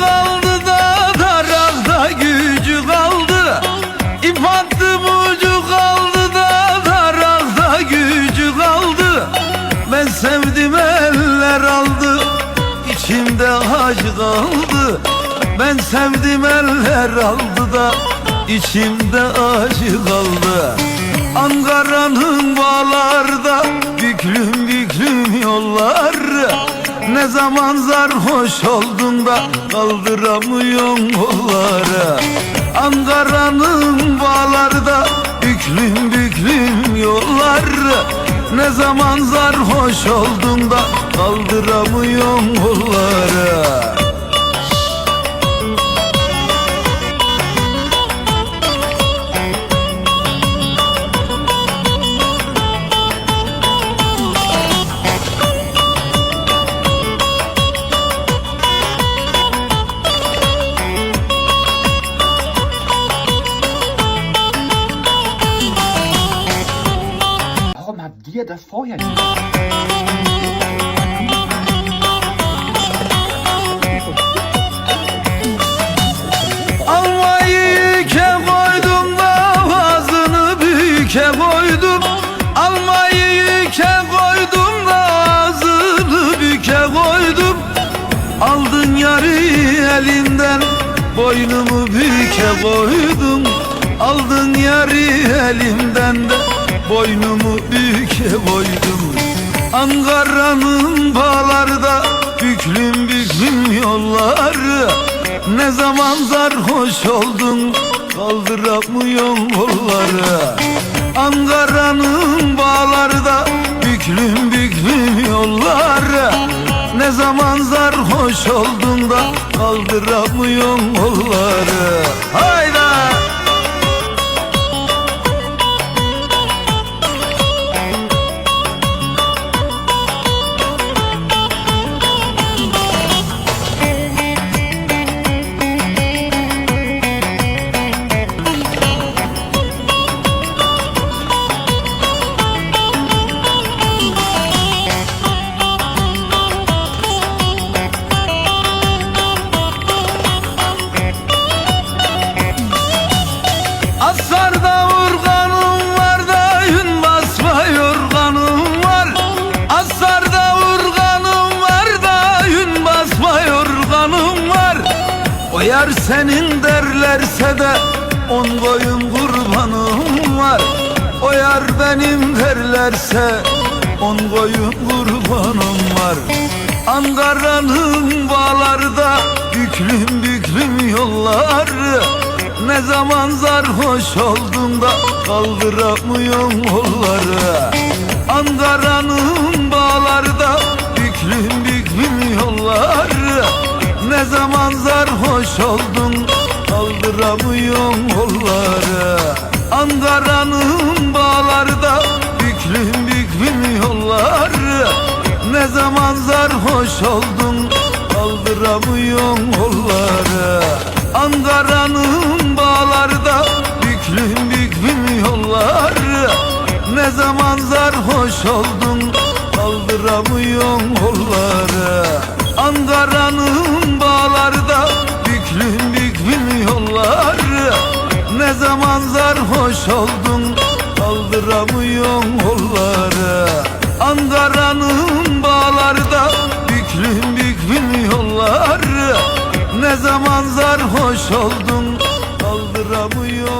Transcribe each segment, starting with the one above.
kaldı da darakta gücü kaldı. İp attım ucu kaldı da darakta gücü kaldı. Ben sevdim eller aldı içimde acı kaldı. Ben sevdim eller aldı da içimde acı kaldı. Ankara'nın bağlarda büklüm büklüm yollar Ne zaman sarhoş oldun da kaldıramıyorsun kolları Ankara'nın bağlarda büklüm büklüm yollar. Ne zaman sarhoş oldun da kaldıramıyorsun kolları Ankara'nın bağlarda büklüm büklüm yolları. Ne zaman sarhoş oldun kaldıramıyorsun kolları Ankara'nın bağlarda büklüm büklüm yolları. Ne zaman sarhoş oldun da kaldıramıyorsun kolları Hayda! Asarda urganım var da yün basma yorganım var. Asarda urganım var da yün basma yorganım var. O yar senin derlerse de on koyun kurbanım var. O yar benim derlerse on koyun kurbanım var. Ankara'nın bağlarda büklüm büklüm yolları ne zaman sarhoş oldun da kaldıramıyorsun kolları? Ankara'nın bağlarda büklüm büklüm yolları. Ne zaman sarhoş oldun kaldıramıyorsun kolları? Ankara'nın bağlarda büklüm büklüm yolları. Ne zaman sarhoş oldun kaldıramıyorsun kolları oldun kaldıramıyorsun kolları. Ankara'nın bağlarda büklüm büklüm yolları. Ne zaman sarhoş oldun kaldıramıyorsun kolları. Ankara'nın bağlarda büklüm büklüm yolları. Ne zaman sarhoş oldun kaldıramıyorsun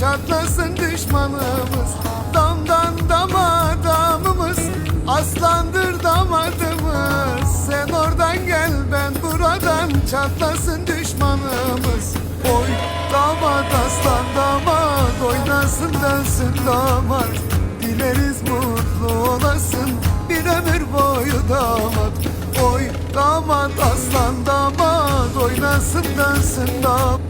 çatlasın düşmanımız. Damdan dama damımız Aslandır damadımız. Sen oradan gel ben buradan Çatlasın düşmanımız. Oy damat aslan damat Oynasın dönsün damat. Dileriz mutlu olasın Bir ömür boyu damat. Oy damat aslan damat Oynasın dönsün damat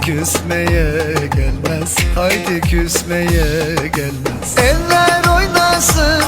küsmeye gelmez. Haydi küsmeye gelmez. Eller oynasın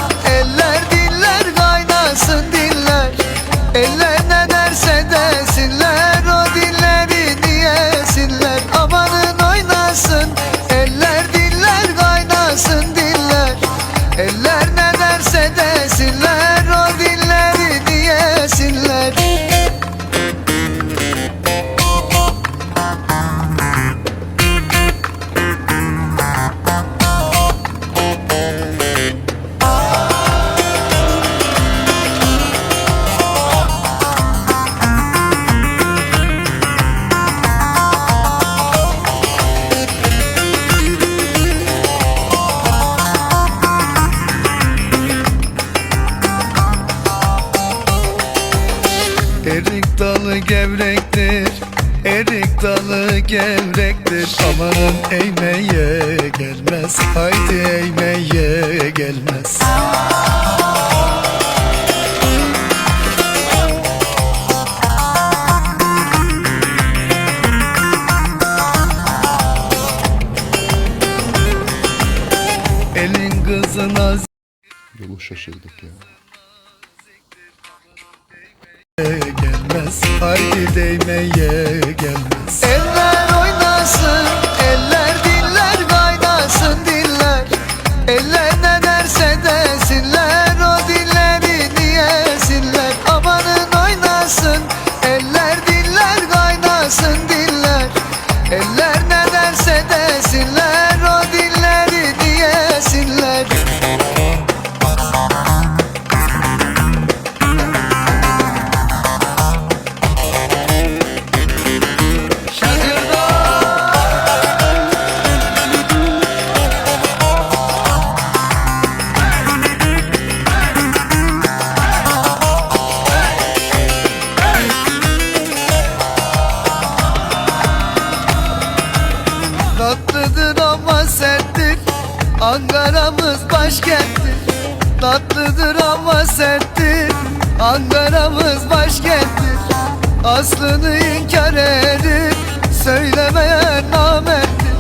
şaşırdık ya. gelmez Haydi değmeye gelmez Eller oynasın Ankara'mız başkenttir Tatlıdır ama serttir. Ankara'mız başkenttir Aslını inkar edip Söylemeyen namerttir.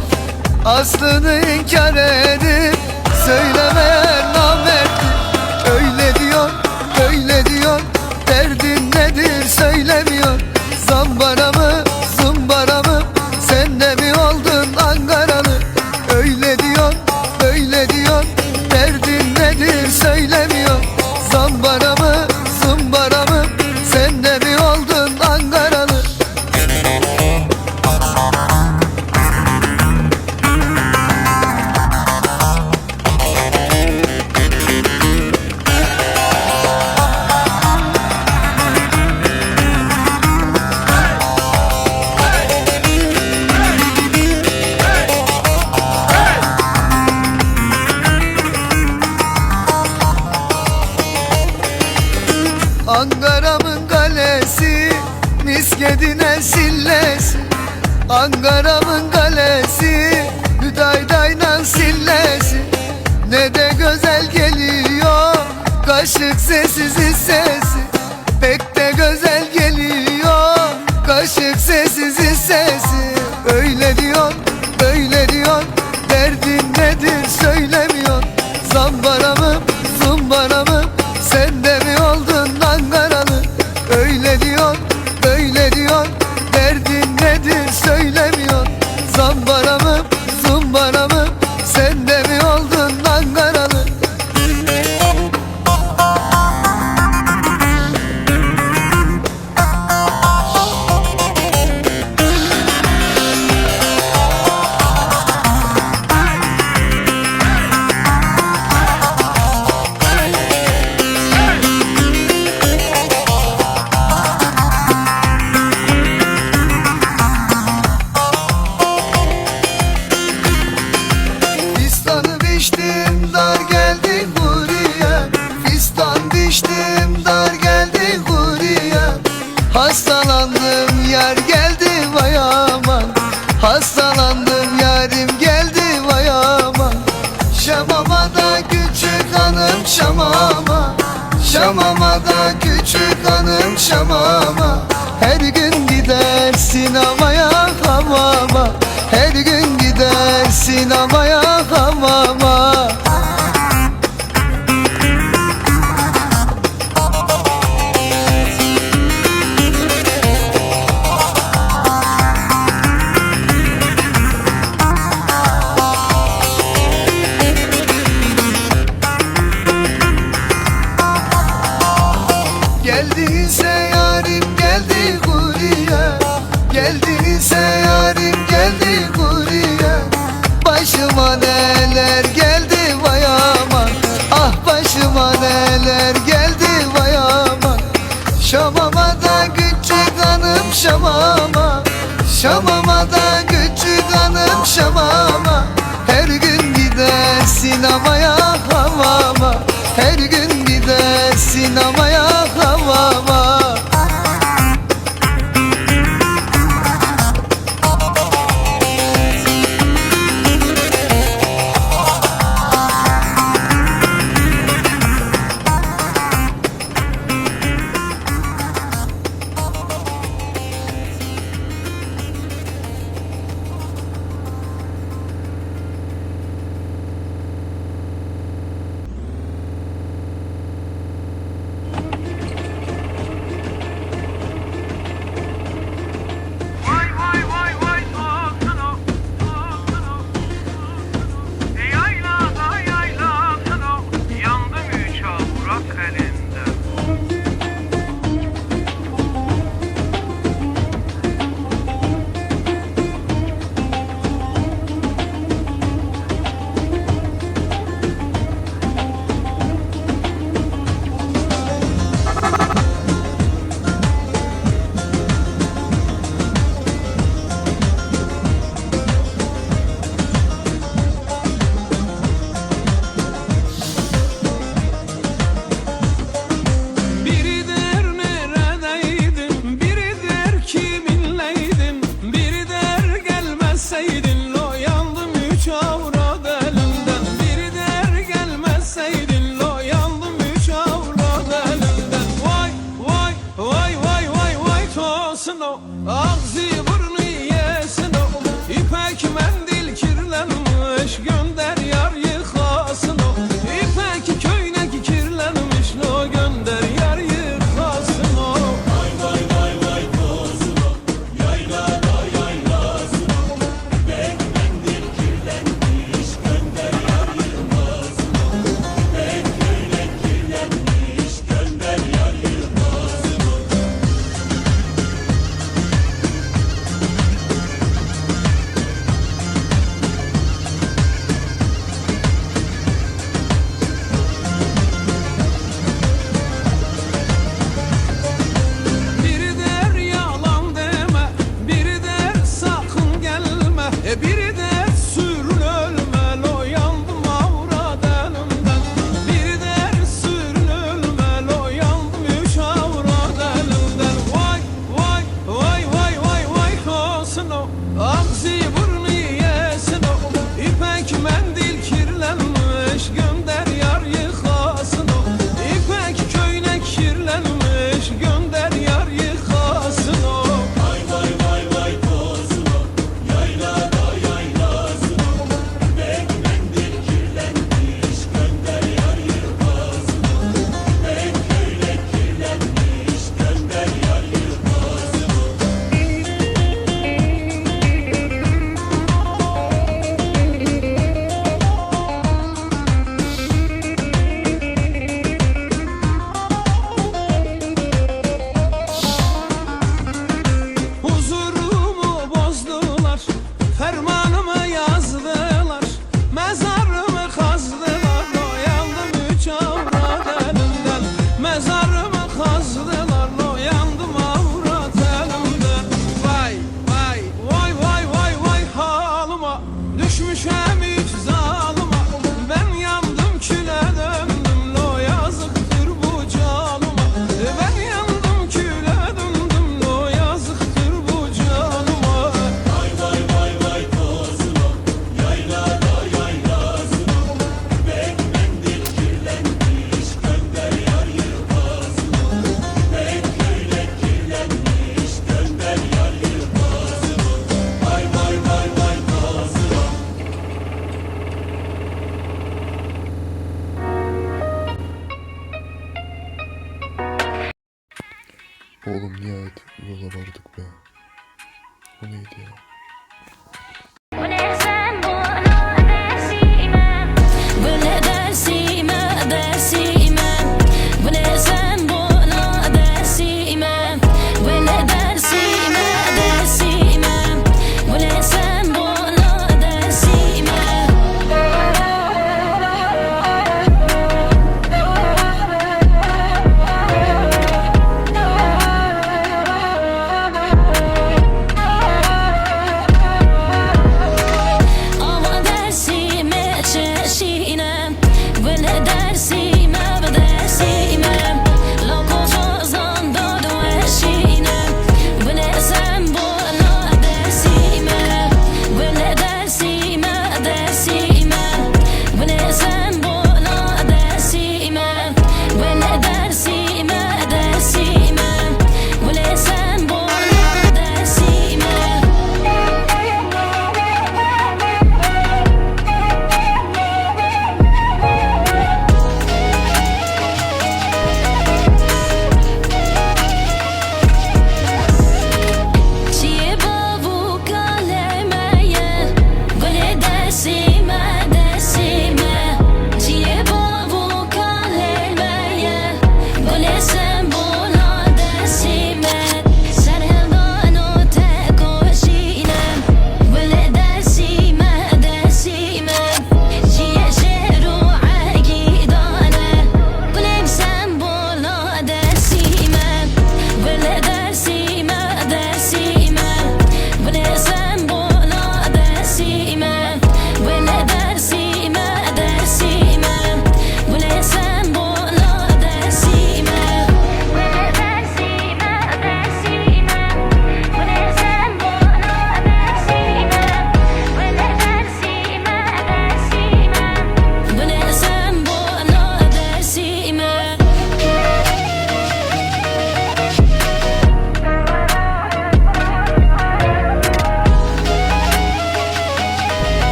Aslını inkar edip Söylemeyen namerttir. Öyle diyor, öyle diyor Ankara'mın kalesi Miskedin esillesi Ankara'mın kalesi Hüdaydayla sillesi Ne de güzel geliyor Kaşık sessiz sesi Pek de güzel geliyor Kaşık sessiz sesi Öyle diyor, böyle diyor Derdin nedir söyle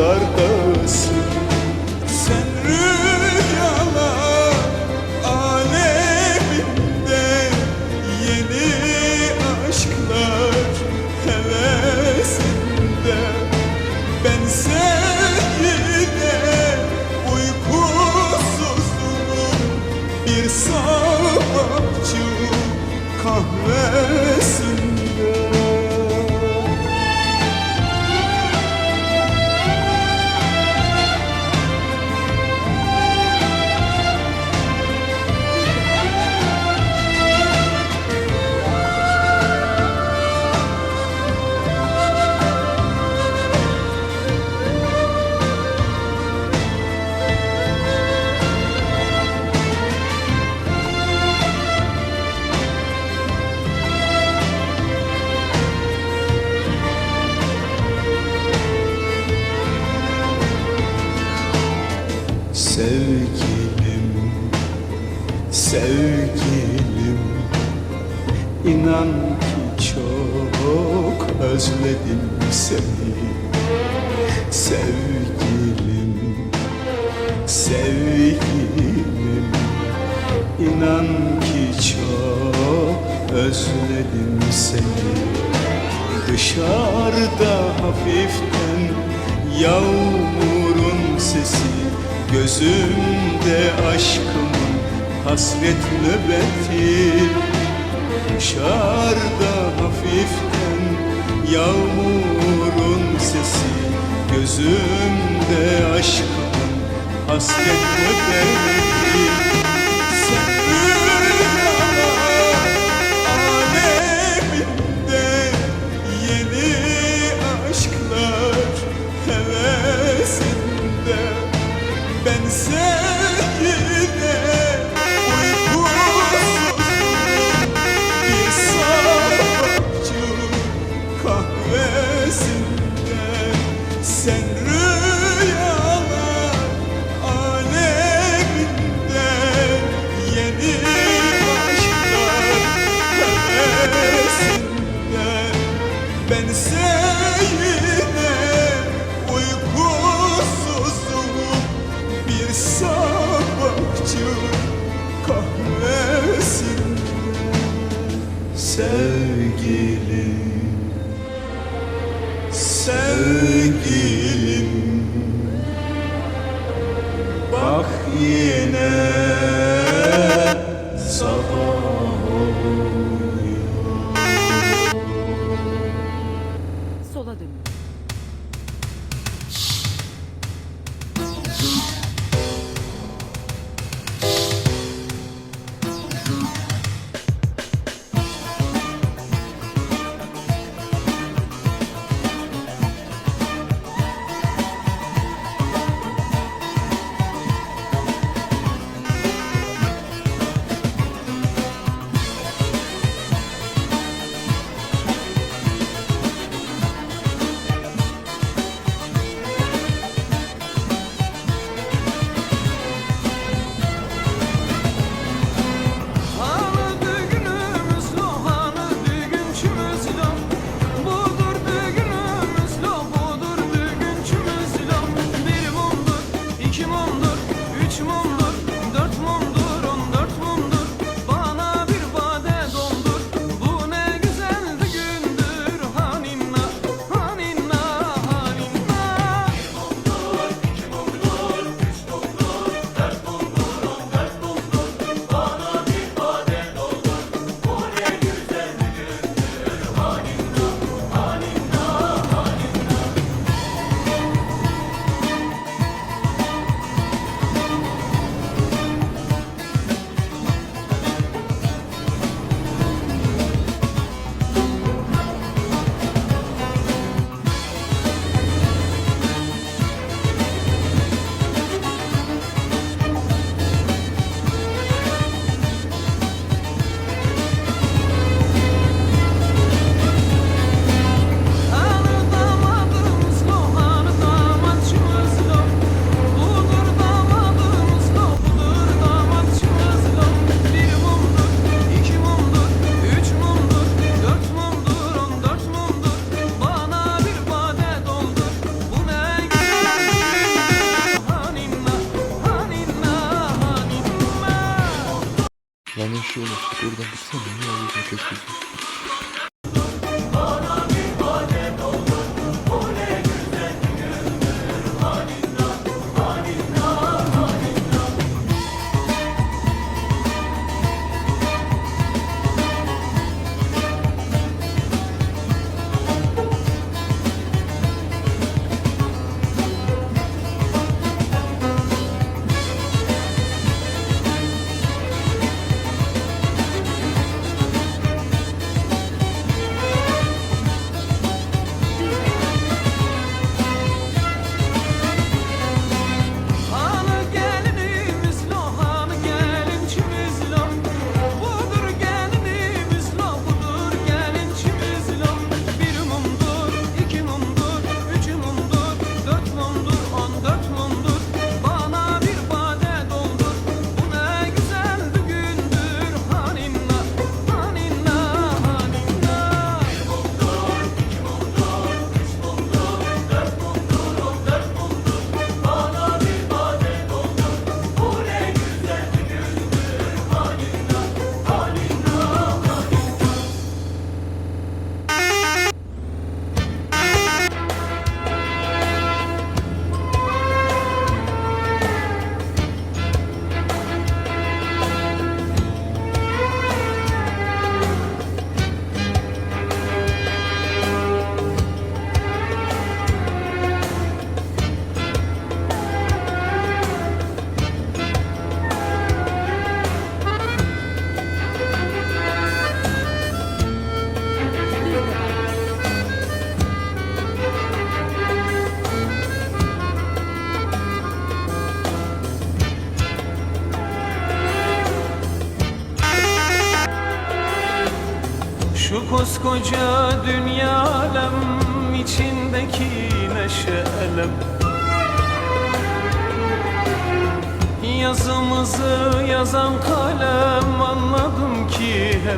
uykulardasın Sevgilim. İnan ki çok özledim seni. Sevgilim, sevgilim. İnan ki çok özledim seni. Dışarıda hafiften yağmurun sesi Gözümde aşkım hasret nöbeti Dışarıda hafiften yağmurun sesi Gözümde aşkın hasret nöbeti. yine.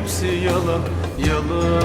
Hepsi yalan yalan